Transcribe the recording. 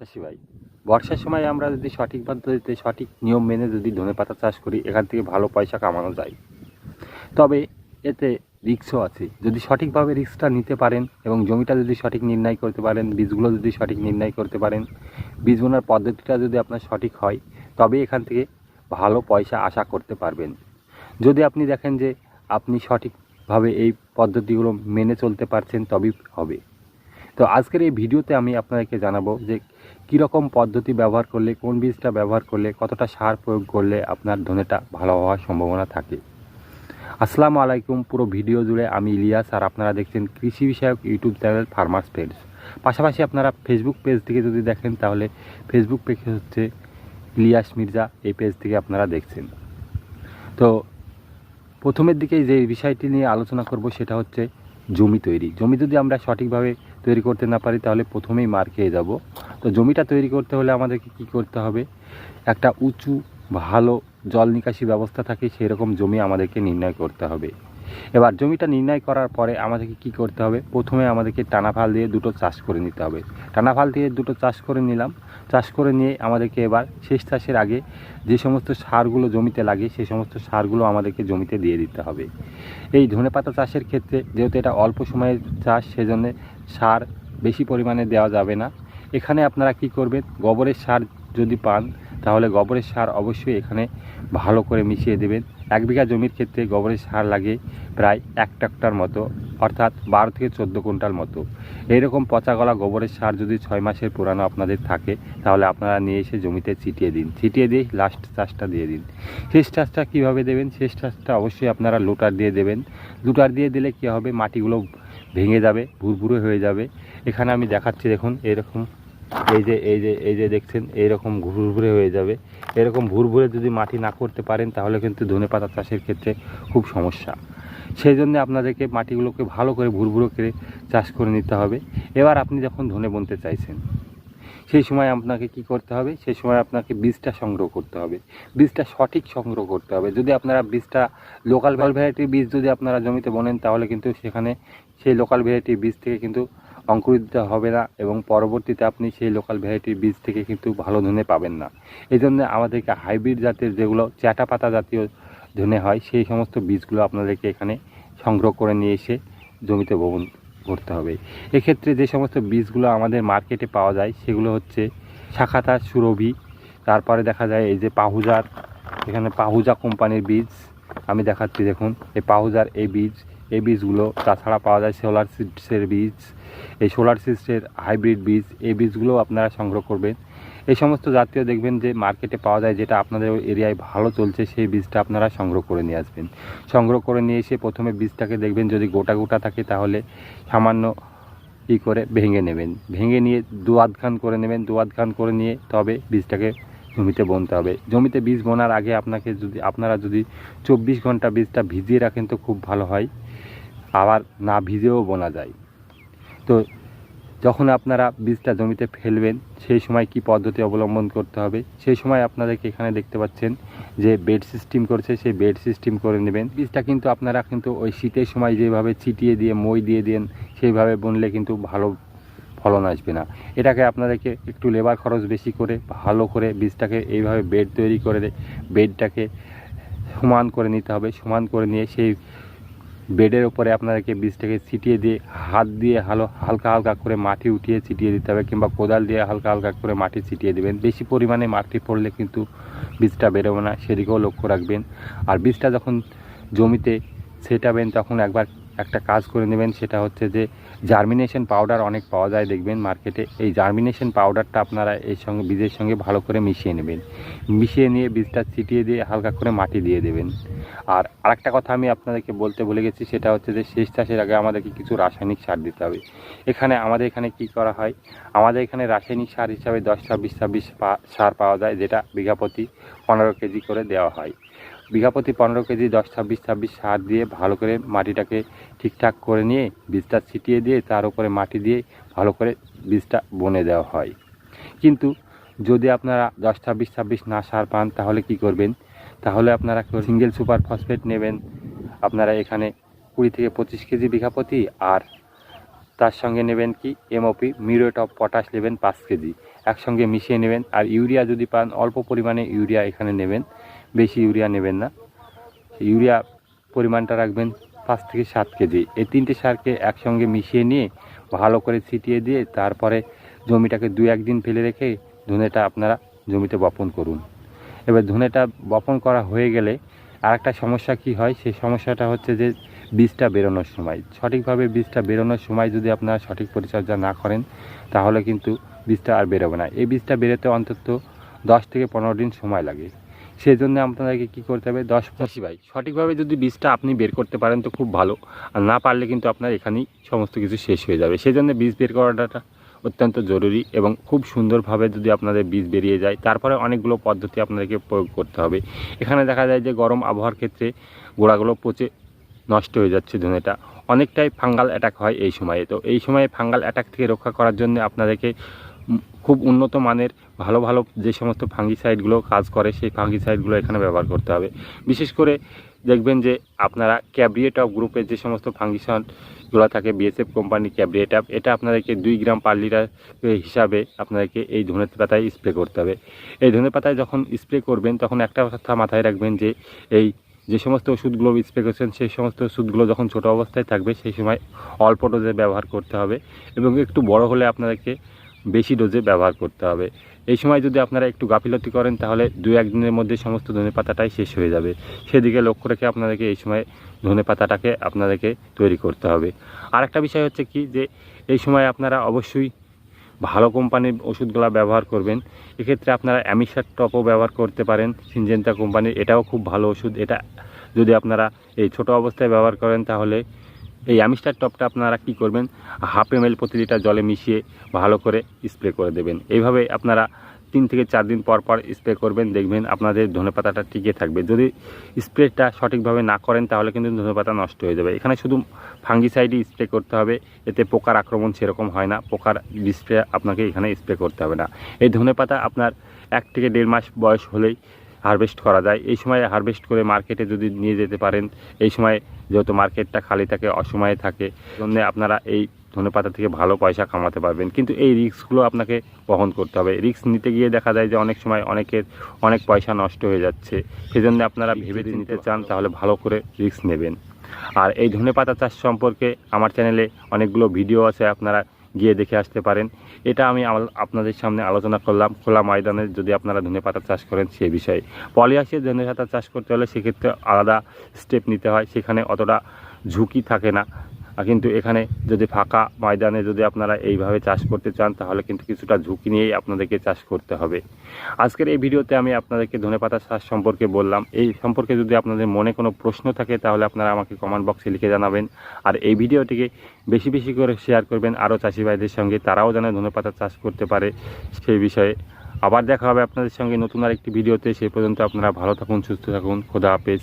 চাষি ভাই বর্ষার সময় আমরা যদি সঠিক পদ্ধতিতে সঠিক নিয়ম মেনে যদি ধনেপাতা চাষ করি, এখান থেকে ভালো পয়সা কামানো যায়। তবে এতে রিক্সও আছে। যদি সঠিকভাবে রিক্সটা নিতে পারেন এবং জমিটা যদি সঠিক নির্ণয় করতে পারেন, বীজগুলো যদি সঠিক নির্ণয় করতে পারেন, বীজ বোনার পদ্ধতিটা যদি আপনার সঠিক হয়, তবে এখান থেকে ভালো পয়সা আশা করতে পারবেন। যদি আপনি দেখেন যে আপনি সঠিকভাবে এই পদ্ধতিগুলো মেনে চলতে পারছেন, তবেই হবে। তো আজকের এই ভিডিওতে আমি আপনাদেরকে জানাব যে কীরকম পদ্ধতি ব্যবহার করলে, কোন বীজটা ব্যবহার করলে, কতটা সার প্রয়োগ করলে আপনার ধনেটা ভালো হওয়ার সম্ভাবনা থাকে? আসসালামু আলাইকুম, পুরো ভিডিও জুড়ে আমি ইলিয়াস আর আপনারা দেখছেন কৃষি বিষয়ক ইউটিউব চ্যানেল ফার্মার্স পেজ পাশাপাশি আপনারা ফেসবুক পেজ থেকে যদি দেখেন, তাহলে ফেসবুক পেজ হচ্ছে ইলিয়াস মির্জা, এই পেজ থেকে আপনারা দেখছেন। তো প্রথমের দিকে যে বিষয়টি নিয়ে আলোচনা করব, সেটা হচ্ছে জমি তৈরি। জমি যদি আমরা সঠিকভাবে তৈরি করতে না পারি, তাহলে প্রথমেই মার খেয়ে যাব। তো জমিটা তৈরি করতে হলে আমাদেরকে কি করতে হবে? একটা উঁচু, ভালো জল নিকাশি ব্যবস্থা থাকে সেই রকম জমি আমাদেরকে নির্ণয় করতে হবে। এবার জমিটা নির্ণয় করার পরে আমাদেরকে কি করতে হবে? প্রথমে আমাদেরকে টানা ফাল দিয়ে দুটো চাষ করে নিতে হবে। টানা ফাল দিয়ে দুটো চাষ করে নিলাম। চাষ করে নিয়ে আমাদেরকে এবার শেষ চাষের আগে যে সমস্ত সারগুলো জমিতে লাগে সেই সমস্ত সারগুলো আমাদেরকে জমিতে দিয়ে দিতে হবে। এই ধনেপাতা চাষের ক্ষেত্রে যেহেতু এটা অল্প সময়ের চাষ, সেজন্য সার বেশি পরিমাণে দেওয়া যাবে না। এখানে আপনারা কি করবেন? গোবরের সার যদি পান, তাহলে গোবরের সার অবশ্যই এখানে ভালো করে মিশিয়ে দেবেন। এক বিঘা জমির ক্ষেত্রে গোবরের সার লাগে প্রায় এক ট্রাক্টর মতো, অর্থাৎ বারো থেকে চোদ্দ কুইন্টাল মতো। এইরকম পচা গলা গোবরের সার যদি ছয় মাসের পুরানো আপনাদের থাকে, তাহলে আপনারা নিয়ে এসে জমিতে ছিটিয়ে দিন। ছিটিয়ে দিয়ে লাস্ট চাষটা দিয়ে দিন। শেষ চাষটা কীভাবে দেবেন? শেষ চাষটা অবশ্যই আপনারা লোটার দিয়ে দেবেন। লোটার দিয়ে দিলে কী হবে? মাটিগুলো ভেঙে যাবে, ভুরভুরে হয়ে যাবে। এখানে আমি দেখাচ্ছি, দেখুন এরকম এই যে এই যে এই যে দেখছেন, এইরকম ঘুরঘুরে হয়ে যাবে। এরকম ভুরভুরে যদি মাটি না করতে পারেন, তাহলে কিন্তু ধনে পাতা চাষের ক্ষেত্রে খুব সমস্যা। সেই জন্য আপনাদেরকে মাটিগুলোকে ভালো করে ভুরভুরো করে চাষ করে নিতে হবে। এবার আপনি যখন ধনে বুনতে চাইছেন, সেই সময় আপনাকে কি করতে হবে? সেই সময় আপনাকে বীজটা সংগ্রহ করতে হবে। বীজটা সঠিক সংগ্রহ করতে হবে। যদি আপনারা বীজটা লোকাল ভ্যারাইটির বীজ যদি আপনারা জমিতে বোনেন, তাহলে কিন্তু সেখানে সেই লোকাল ভ্যারাইটির বীজ থেকে কিন্তু অঙ্কুরিত হবে না এবং পরবর্তীতে আপনি সেই লোকাল ভ্যারাইটির বীজ থেকে কিন্তু ভালো ধনে পাবেন না। এই জন্য আমাদেরকে হাইব্রিড জাতের যেগুলো চ্যাটা পাতা জাতীয় ধনে হয়, সেই সমস্ত বীজগুলো আপনাদেরকে এখানে সংগ্রহ করে নিয়ে এসে জমিতে বপন করতে হবে। এক্ষেত্রে যে সমস্ত বীজগুলো আমাদের মার্কেটে পাওয়া যায়, সেগুলো হচ্ছে শাখাতা, সুরভি, তারপরে দেখা যায় এই যে পাহুজার, এখানে পাহুজা কোম্পানির বীজ আমি দেখাচ্ছি দেখুন। এই পাহুজার এই বীজ এই বীজগুলো। তাছাড়া পাওয়া যায় সোলার সিডসের বীজ, এই সোলার সিডসের হাইব্রিড বীজ, এই বীজগুলো আপনারা সংগ্রহ করবেন। এই সমস্ত জাতীয় দেখবেন যে মার্কেটে পাওয়া যায় যেটা আপনাদের এরিয়ায় ভালো চলছে, সেই বীজটা আপনারা সংগ্রহ করে নিয়ে আসবেন। সংগ্রহ করে নিয়ে এসে প্রথমে বীজটাকে দেখবেন, যদি গোটা গোটা থাকে তাহলে সামান্য ই করে ভেঙে নেবেন। ভেঙে নিয়ে দু আধখান করে নেবেন, দু আধখান করে নিয়ে তবে বীজটাকে জমিতে বুনতে হবে। জমিতে বীজ বোনার আগে আপনাকে যদি, আপনারা যদি চব্বিশ ঘণ্টা বীজটা ভিজিয়ে রাখেন তো খুব ভালো হয়। আবার না ভিজেও বোনা যায়। তো যখন আপনারা বীজটা জমিতে ফেলবেন, সেই সময় কি পদ্ধতি অবলম্বন করতে হবে? সেই সময় আপনাদেরকে এখানে দেখতে পাচ্ছেন যে বেড সিস্টেম করছে, সেই বেড সিস্টেম করে নেবেন। বীজটা কিন্তু আপনারা কিন্তু ওই শীতের সময় যেভাবে ছিটিয়ে দিয়ে, মই দিয়ে দেন, সেইভাবে বুনলে কিন্তু ভালো ফলন আসবে না। এটাকে আপনাদেরকে একটু লেবার খরচ বেশি করে, ভালো করে বীজটাকে এইভাবে বেড তৈরি করে বেডটাকে সমান করে নিতে হবে। সমান করে নিয়ে সেই বেডের ওপরে আপনাদেরকে বীজটাকে ছিটিয়ে দিয়ে, হাত দিয়ে হালো, হালকা হালকা করে মাটি উঠিয়ে ছিটিয়ে দিতে হবে কিংবা কোদাল দিয়ে হালকা হালকা করে মাটি ছিটিয়ে দেবেন। বেশি পরিমাণে মাটি পড়লে কিন্তু বীজটা বেরোবে না, সেদিকেও লক্ষ্য রাখবেন। আর বীজটা যখন জমিতে ছেটাবেন, তখন একবার একটা কাজ করে নেবেন, সেটা হচ্ছে যে জার্মিনেশন পাউডার অনেক পাওয়া যায় দেখবেন মার্কেটে এই জার্মিনেশন পাউডারটা আপনারা এর সঙ্গে, বীজের সঙ্গে ভালো করে মিশিয়ে নেবেন। মিশিয়ে নিয়ে বীজটা ছিটিয়ে দিয়ে হালকা করে মাটি দিয়ে দেবেন। আর আরেকটা কথা আমি আপনাদেরকে বলতে ভুলে গেছি, সেটা হচ্ছে যে শেষ চাষের আগে আমাদেরকে কিছু রাসায়নিক সার দিতে হবে। এখানে আমাদের এখানে কি করা হয়? আমাদের এখানে রাসায়নিক সার হিসাবে দশ, ছাব্বিশ ছাব্বিশ সার পাওয়া যায়, যেটা বিঘাপতি পনেরো কেজি করে দেওয়া হয়। বিঘাপতি পনেরো কেজি, দশ, ছাব্বিশ ছাব্বিশ সার দিয়ে ভালো করে মাটিটাকে ঠিকঠাক করে নিয়ে বীজটা ছিটিয়ে দিয়ে তার উপরে মাটি দিয়ে ভালো করে বীজটা বনে দেওয়া হয়। কিন্তু যদি আপনারা দশ, ছাব্বিশ ছাব্বিশ না সার পান, তাহলে কি করবেন? তাহলে আপনারা সিঙ্গেল সুপার ফসফেট নেবেন। আপনারা এখানে কুড়ি থেকে পঁচিশ কেজি বিঘাপতি আর তার সঙ্গে নেবেন কি এমওপি, মিউরেট অফ পটাশ নেবেন পাঁচ কেজি। একসঙ্গে মিশিয়ে নেবেন। আর ইউরিয়া যদি পান, অল্প পরিমাণে ইউরিয়া এখানে নেবেন। বেশি ইউরিয়া নেবেন না। ইউরিয়া পরিমাণটা রাখবেন পাঁচ থেকে সাত কেজি। এই তিনটে সারকে একসঙ্গে মিশিয়ে নিয়ে ভালো করে ছিটিয়ে দিয়ে তারপরে জমিটাকে দু একদিন ফেলে রেখে ধনেটা আপনারা জমিতে বপন করুন। এবার ধনেটা বপন করা হয়ে গেলে আর একটা সমস্যা কি হয়? সেই সমস্যাটা হচ্ছে যে বীজটা বেরোনোর সময়। সঠিকভাবে বীজটা বেরোনোর সময় যদি আপনারা সঠিক পরিচর্যা না করেন, তাহলে কিন্তু বীজটা আর বেরোবে না। এই বীজটা বেরোতে অন্তত দশ থেকে পনেরো দিন সময় লাগে। সেই জন্য আপনাদেরকে কী করতে হবে? দশ পঁচিশ ভাই। সঠিকভাবে যদি বীজটা আপনি বের করতে পারেন তো খুব ভালো। আর না পারলে কিন্তু আপনার এখানেই সমস্ত কিছু শেষ হয়ে যাবে। সেই জন্য বীজ বের করাটা অত্যন্ত জরুরি এবং খুব সুন্দরভাবে যদি আপনাদের বীজ বেরিয়ে যায়, তারপরে অনেকগুলো পদ্ধতি আপনাদেরকে প্রয়োগ করতে হবে। এখানে দেখা যায় যে গরম আবহাওয়ার ক্ষেত্রে গোড়াগুলো পচে নষ্ট হয়ে যাচ্ছে ধনেটা। অনেকটাই ফাঙ্গাল অ্যাটাক হয় এই সময়ে। তো এই সময়ে ফাঙ্গাল অ্যাটাক থেকে রক্ষা করার জন্য আপনাদেরকে খুব উন্নত মানের, ভালো ভালো যে সমস্ত ফাঙ্গিসাইডগুলো কাজ করে, সেই ফাঙ্গিসাইডগুলো এখানে ব্যবহার করতে হবে। বিশেষ করে দেখবেন যে আপনারা ক্যাব্রিয়েটপ গ্রুপের যে সমস্ত ফাঙ্গিশনগুলো থাকে বিএসএফ কোম্পানি ক্যাব্রিয়েটপ এটা আপনাদেরকে দুই গ্রাম পার লিটার হিসাবে আপনাদেরকে এই ধনে পাতায় স্প্রে করতে হবে। এই ধনে পাতায় যখন স্প্রে করবেন, তখন একটা কথা মাথায় রাখবেন যে এই যে সমস্ত ওষুধগুলো স্প্রে করছেন, সেই সমস্ত ওষুধগুলো যখন ছোট অবস্থায় থাকবে, সেই সময় অল্প ডোজে ব্যবহার করতে হবে। এবং একটু বড় হলে আপনাদেরকে বেশি ডোজে ব্যবহার করতে হবে। এই সময় যদি আপনারা একটু গাফিলতি করেন, তাহলে দু একদিনের মধ্যে সমস্ত ধনে পাতাটাই শেষ হয়ে যাবে। সেদিকে লক্ষ্য রেখে আপনাদেরকে এই সময় ধনে পাতাটাকে আপনাদেরকে তৈরি করতে হবে। আর একটা বিষয় হচ্ছে কি যে, এই সময় আপনারা অবশ্যই ভালো কোম্পানির ওষুধগুলো ব্যবহার করবেন। এক্ষেত্রে আপনারা অ্যামিসার টপও ব্যবহার করতে পারেন। সিনজেন্তা কোম্পানির এটাও খুব ভালো ওষুধ। এটা যদি আপনারা এই ছোট অবস্থায় ব্যবহার করেন, তাহলে এই অ্যামিস্টার টপটা আপনারা কি করবেন? হাফ এম এল প্রতি লিটার জলে মিশিয়ে ভালো করে স্প্রে করে দেবেন। এইভাবে আপনারা তিন থেকে চার দিন পর পর স্প্রে করবেন, দেখবেন আপনাদের ধনেপাতাটা টিকে থাকবে। যদি স্প্রেটা সঠিকভাবে না করেন, তাহলে কিন্তু ধনেপাতা নষ্ট হয়ে যাবে। এখানে শুধু ফাঙ্গিসাইডই স্প্রে করতে হবে, এতে পোকার আক্রমণ সেরকম হয় না। পোকার স্প্রে আপনাকে এখানে স্প্রে করতে হবে না। এই ধনেপাতা আপনার এক থেকে দেড় মাস বয়স হলেই হারভেস্ট করা যায়। এই সময় হারভেস্ট করে মার্কেটে যদি নিয়ে যেতে পারেন এই সময় যেহেতু মার্কেটটা খালি থাকে অসময়ে থাকে জন্য আপনারা এই ধনেপাতা থেকে ভালো পয়সা কামাতে পারবেন। কিন্তু এই রিস্কগুলো আপনাকে বহন করতে হবে। রিস্ক নিতে গিয়ে দেখা যায় যে অনেক সময় অনেকের অনেক পয়সা নষ্ট হয়ে যাচ্ছে। সেজন্য আপনারা ভেবে নিতে চান তাহলে ভালো করে রিস্ক নেবেন। আর এই ধনেপাতা চাষ সম্পর্কে আমার চ্যানেলে অনেকগুলো ভিডিও আছে আপনারা গিয়ে দেখে আসতে পারেন। এটা আমি আপনাদের সামনে আলোচনা করলাম। খোলা ময়দানে যদি আপনারা ধনে পাতা চাষ করেন সে বিষয়ে। পলিয়াসে ধনে পাতা চাষ করতে হলে সেক্ষেত্রে আলাদা স্টেপ নিতে হয়। সেখানে অতটা ঝুঁকি থাকে না। কিন্তু এখানে যদি ফাঁকা ময়দানে যদি আপনারা এইভাবে চাষ করতে চান, তাহলে কিন্তু কিছুটা ঝুঁকি নিয়েই আপনাদেরকে চাষ করতে হবে। আজকের এই ভিডিওতে আমি আপনাদেরকে ধনেপাতা চাষ সম্পর্কে বললাম। এই সম্পর্কে যদি আপনাদের মনে কোনো প্রশ্ন থাকে, তাহলে আপনারা আমাকে কমেন্ট বক্সে লিখে জানাবেন। আর এই ভিডিওটিকে বেশি বেশি করে শেয়ার করবেন। আরও চাষি ভাইদের সঙ্গে তারাও যেন ধনেপাতা চাষ করতে পারে সেই বিষয়ে। আবার দেখা হবে আপনাদের সঙ্গে নতুন আরেকটি ভিডিওতে। সেই পর্যন্ত আপনারা ভালো থাকুন, সুস্থ থাকুন। খোদা হাফেজ।